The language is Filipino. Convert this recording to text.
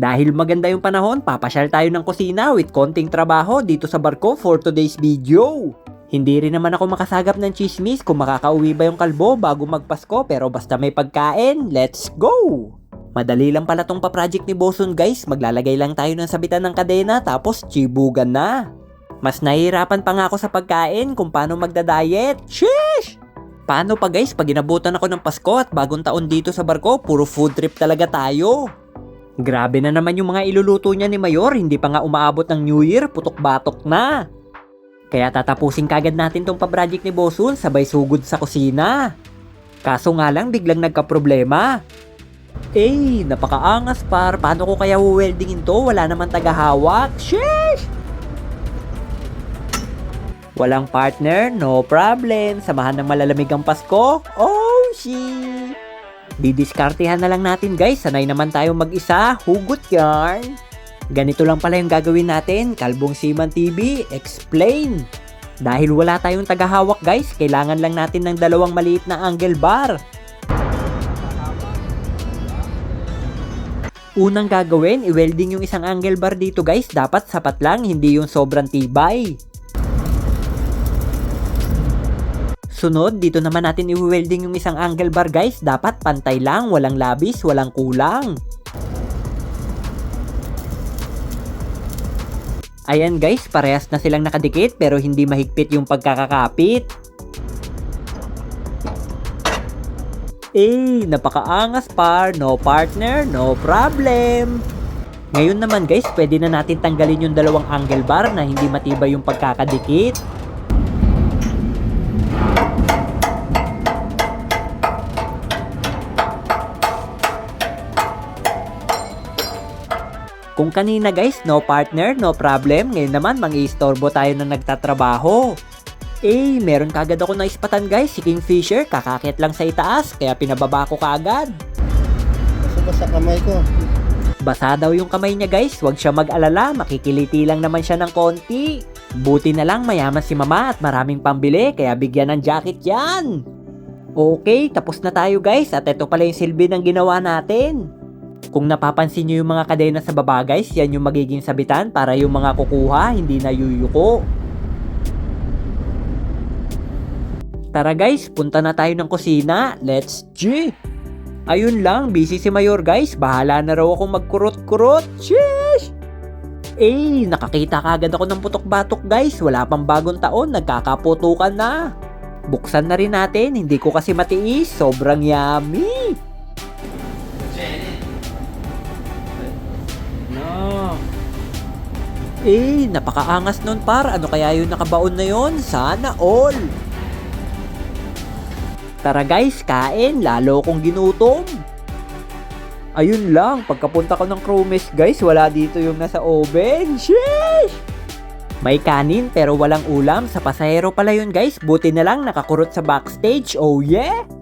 Dahil maganda yung panahon, papasyal tayo ng kusina with konting trabaho dito sa barko for today's video. Hindi rin naman ako makasagap ng chismis kung makakauwi ba yung kalbo bago magpasko pero basta may pagkain, let's go! Madali lang pala tong pa-project ni Boson guys, maglalagay lang tayo ng sabitan ng kadena tapos chibugan na. Mas nahihirapan pa nga ako sa pagkain kung paano magda-diet. Sheesh! Paano pa guys pag inabutan ako ng Pasko at bagong taon dito sa barko, puro food trip talaga tayo. Grabe na naman yung mga iluluto niya ni Mayor, hindi pa nga umaabot ng New Year, putok-batok na. Kaya tatapusin kagad natin tong pa-project ni Bosun sabay sugod sa kusina. Kaso nga lang biglang nagka-problema. Eh, napakaangas par, paano ko kaya weldingin to? Wala naman tagahawak. Sheesh! Walang partner, no problem. Samahan ng malalamig ang Pasko. Oh, shit! Didiskartehan na lang natin guys, sanay naman tayo mag-isa, hugot yarn. Ganito lang pala yung gagawin natin, Kalbong Siman TV, explain. Dahil wala tayong tagahawak guys, kailangan lang natin ng dalawang maliit na angle bar. Unang gagawin, i-welding yung isang angle bar dito guys, dapat sapat lang, hindi yung sobrang tibay. Sunod, dito naman natin i-welding yung isang angle bar guys. Dapat pantay lang, walang labis, walang kulang. Ayan guys, parehas na silang nakadikit pero hindi mahigpit yung pagkakakapit. Eh, napakaangas par, no partner, no problem. Ngayon naman guys, pwede na natin tanggalin yung dalawang angle bar na hindi matibay yung pagkakadikit. Kung kanina guys, no partner, no problem. Ngayon naman, mangi-istorbo tayo na nagtatrabaho. Eh, meron kagad ako na ispatan guys, si Kingfisher, kakakit lang sa itaas, kaya pinababa ko kaagad. Kasi ba sa kamay ko? Basa daw yung kamay niya guys, wag siya mag-alala, makikiliti lang naman siya ng konti. Buti na lang mayaman si mama at maraming pambili, kaya bigyan ng jacket yan. Okay, tapos na tayo guys, at ito pala yung silbi ng ginawa natin. Kung napapansin nyo yung mga kadena sa baba guys, yan yung magiging sabitan para yung mga kukuha, hindi na yuyuko. Tara guys, punta na tayo ng kusina. Let's G! Ayun lang, busy si Mayor guys. Bahala na raw akong magkurot-kurot. Sheesh! Eh, nakakita kagad ako ng putok-batok guys. Wala pang bagong taon, nagkakaputukan na. Buksan na rin natin, hindi ko kasi matiis. Sobrang yummy! Eh, napakaangas nun par. Ano kaya yung nakabaon na yon? Sana all. Tara guys, kain. Lalo kong ginutom. Ayun lang, pagkapunta ko ng crew mess guys, wala dito yung nasa oven. Sheesh! May kanin pero walang ulam. Sa pasahero pala yun guys. Buti na lang nakakurot sa backstage. Oh yeah!